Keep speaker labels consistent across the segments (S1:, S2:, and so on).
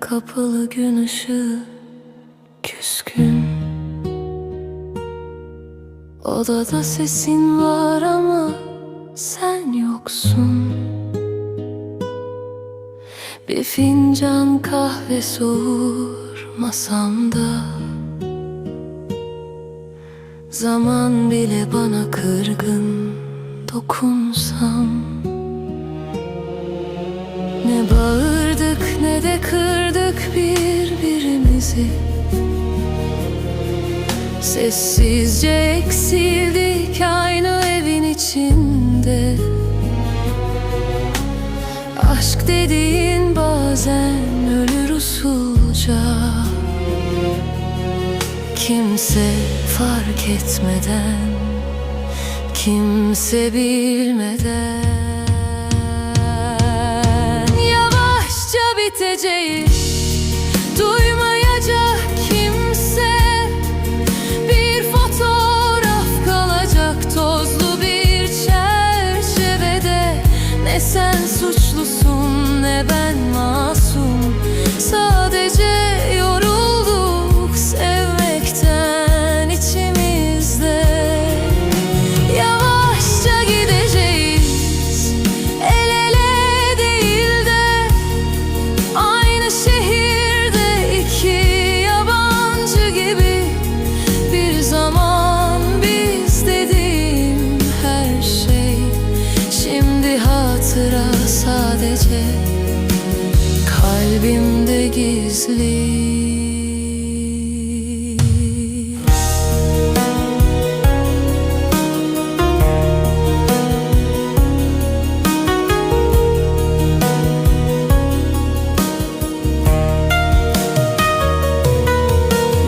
S1: kapalı gün ışığı küskün. Odada sesin var ama sen yoksun. Bir fincan kahve soğur masamda Zaman bile bana kırgın dokunsam. Ne bağırdık ne de kırdık birbirimizi. Sessizce eksildik aynı evin içinde. Aşk dediğin bazen ölür usulca. Kimse fark etmeden Kimse bilmeden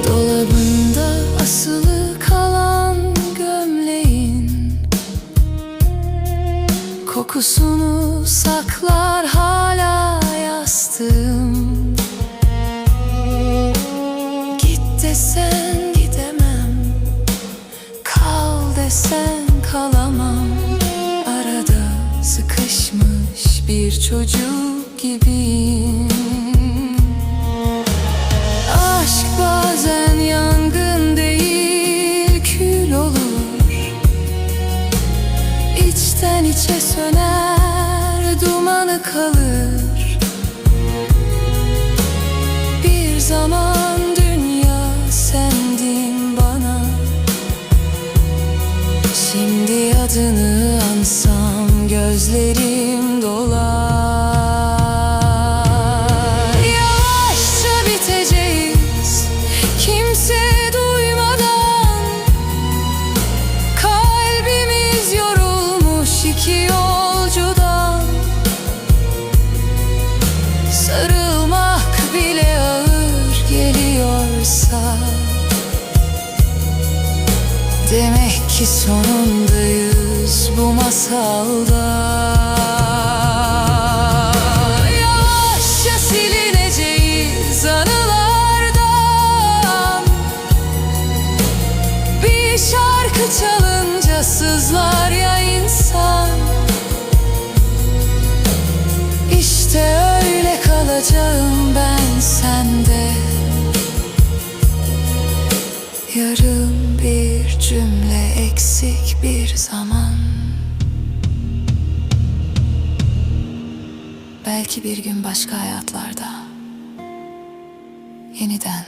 S1: Dolabında asılı kalan gömleğin Kokusunu saklar hala desen gidemem. Kal desen kalamam. Arada sıkışmış bir çocuk gibiyim. Aşk bazen yangın değil kül olur. İçten içe söner dumanı kalır gözlerim dolar. Yavaşça biteceğiz. Kimse Demek ki sonundayız bu masalda. Yavaşça silineceğiz anılardan. Bir şarkı çalınca sızlar ya insan. İşte öyle kalacağım ben sende. Yarım bir cümle eksik bir zaman. Belki bir gün başka hayatlarda Yeniden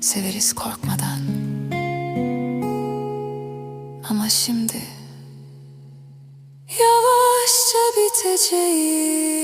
S1: severiz korkmadan. Ama şimdi Yavaşça biteceğiz